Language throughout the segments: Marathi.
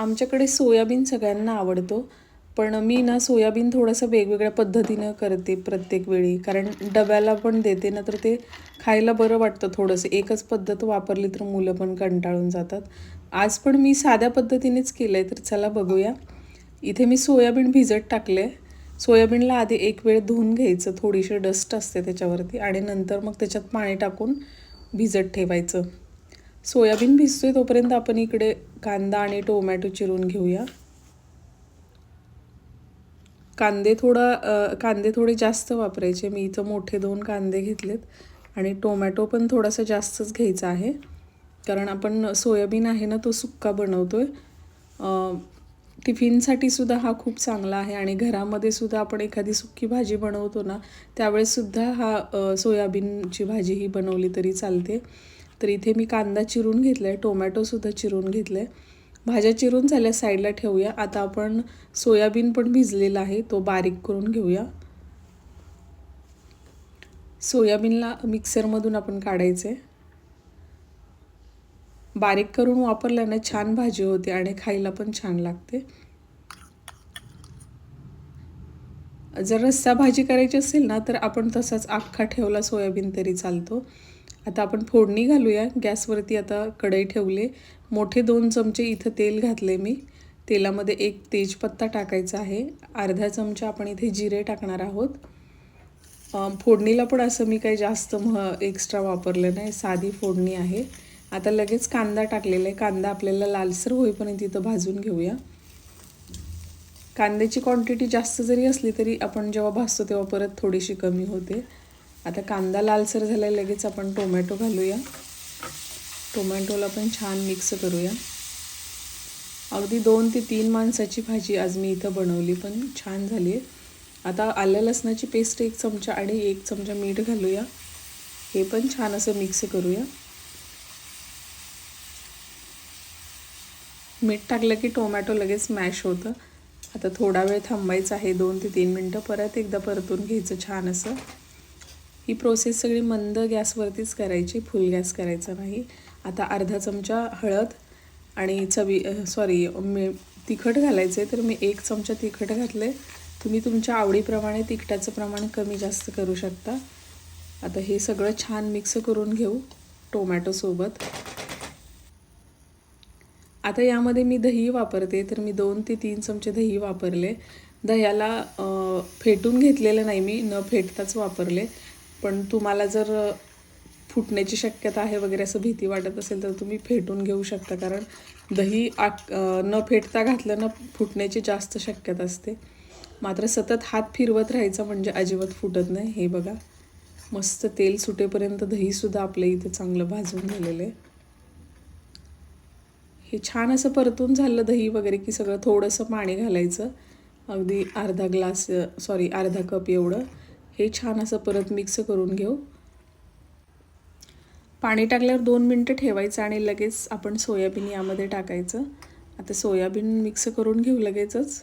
आमच्याकडे सोयाबीन सगळ्यांना आवडतो पण मी ना सोयाबीन थोडंसं वेगवेगळ्या पद्धतीनं करते प्रत्येक वेळी. कारण डब्याला पण देते ना तर ते खायला बरं वाटतं थोडंसं. एकच पद्धत वापरली तर मुलं पण कंटाळून जातात. आज पण मी साध्या पद्धतीनेच केलं आहे तर चला बघूया. इथे मी सोयाबीन भिजत टाकले सोयाबीनला आधी एक वेळ धुवून घ्यायचं थोडीशी डस्ट असते त्याच्यावरती आणि नंतर मग त्याच्यात पाणी टाकून भिजत ठेवायचं. सोयाबीन भिजतोय तोपर्यंत आपण इकडे कांदा आणि टोमॅटो चिरून घेऊया. कांदे थोडा कांदे थोडे जास्त वापरायचे. मी इथं मोठे दोन कांदे घेतलेत आणि टोमॅटो पण थोडासा जास्तच घ्यायचा आहे. कारण आपण सोयाबीन आहे ना तो सुक्का बनवतो आहे टिफिनसाठी सुद्धा हा खूप चांगला आहे आणि घरामध्ये सुद्धा आपण एखादी सुक्की भाजी बनवतो ना त्यावेळेससुद्धा हा सोयाबीनची भाजी ही बनवली तरी चालते. तर इथे मी कांदा चिरून घेतला आहे टोमॅटोसुद्धा चिरून घेतलं आहे भाज्या चिरून झाल्या साईडला ठेवूया. आता आपण सोयाबीन पण भिजलेला आहे तो बारीक करून घेऊया. सोयाबीनला मिक्सरमधून आपण काढायचं आहे बारीक करून वापरल्याने छान भाजी होते आणि खायला पण छान लागते. जर रस्सा भाजी करायची असेल ना तर आपण तसाच अख्खा ठेवला सोयाबीन तरी चालतो. आता आपण फोडणी घालूया. गॅसवरती आता कढई ठेवले. मोठे दोन चमचे इथं तेल घातले मी. तेलामध्ये एक तेजपत्ता टाकायचा आहे. अर्धा चमचा आपण इथे जिरे टाकणार आहोत. फोडणीला पण असं मी काही जास्त मह एक्स्ट्रा वापरलं नाही. साधी फोडणी आहे. आता लगेच कांदा टाकलेला आहे. कांदा आपल्याला लालसर होईपर्यंत इथं भाजून घेऊया. कांद्याची क्वांटिटी जास्त जरी असली तरी आपण जेव्हा भाजतो तेव्हा परत थोडीशी कमी होते. आता कांदा लालसर झाला लगेच आपण टोमॅटो घालूया. टोमॅटोला पण छान मिक्स करूया. अगदी दोन ते तीन माणसाची भाजी आज मी इथं बनवली पण छान झाली आहे आता आल्या लसणाची पेस्ट एक चमचा आणि एक चमचा मीठ घालूया. हे पण छान असं मिक्स करूया. मीठ टाकलं की टोमॅटो लगेच मॅश होतं. आता थोडा वेळ थांबायचं आहे दोन ते तीन मिनटं. परत एकदा परतून घ्यायचं छान असं. ही प्रोसेस सगळी मंद गॅसवरतीच करायची फुल गॅस करायचा नाही. आता अर्धा चमचा हळद आणि चवी सॉरी मी तिखट घालायचं आहे तर मी एक चमचा तिखट घातलं आहे तुम्ही तुमच्या आवडीप्रमाणे तिखटाचं प्रमाण कमी जास्त करू शकता. आता हे सगळं छान मिक्स करून घेऊ टोमॅटोसोबत आता यामध्ये मी दही वापरते तर मी दोन ते तीन चमचे दही वापरले. दह्याला फेटून घेतलेलं नाही मी न फेटताच वापरले. पण तुम्हाला जर फुटण्याची शक्यता आहे वगैरे असं भीती वाटत असेल तर तुम्ही फेटून घेऊ शकता. कारण दही आक न फेटता घातलं ना फुटण्याची जास्त शक्यता असते. मात्र सतत हात फिरवत राहायचा म्हणजे अजिबात फुटत नाही. हे बघा. मस्त तेल सुटेपर्यंत दहीसुद्धा आपल्या इथे चांगलं भाजून गेलेलं आहे. हे छान असं परतून झालं दही वगैरे की सगळं थोडंसं पाणी घालायचं. अगदी अर्धा ग्लास सॉरी अर्धा कप एवढं. हे छान असं परत मिक्स करून घेऊ. पाणी टाकल्यावर दोन मिनटं ठेवायचं आणि लगेच आपण सोयाबीन यामध्ये टाकायचं. आता सोयाबीन मिक्स करून घेऊ लगेचच.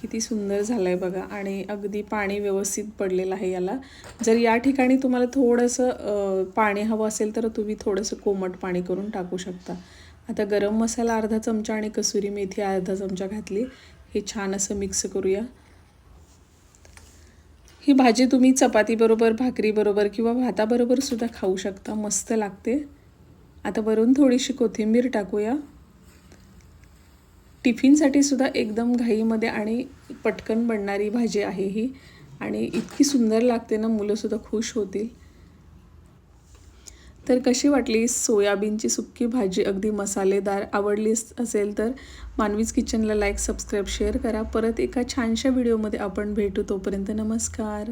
किती सुंदर झालं आहे बघा आणि अगदी पाणी व्यवस्थित पडलेलं आहे याला. जर या ठिकाणी तुम्हाला थोडंसं पाणी हवं असेल तर तुम्ही थोडंसं कोमट पाणी करून टाकू शकता. आता गरम मसाला अर्धा चमचा आणि कसुरी मेथी अर्धा चमचा घातली. हे छान असं मिक्स करूया. ही भाजी तुम्ही चपातीबरोबर भाकरीबरोबर किंवा भाताबरोबर सुद्धा खाऊ शकता. मस्त लागते. आता वरून थोडीशी कोथिंबीर टाकूया. टिफिनसाठी सुद्धा एकदम घाईमध्ये आणि पटकन बनणारी भाजी आहे ही. आणि इतकी सुंदर लागते ना मुलंसुद्धा खुश होतील. तर कशी वाटली सोयाबीनची सुक्की भाजी? अगदी मसालेदार आवडली असेल तर मानवीज किचनला लाईक सबस्क्राईब शेअर करा. परत एका छानशा व्हिडिओमध्ये आपण भेटू. तोपर्यंत नमस्कार.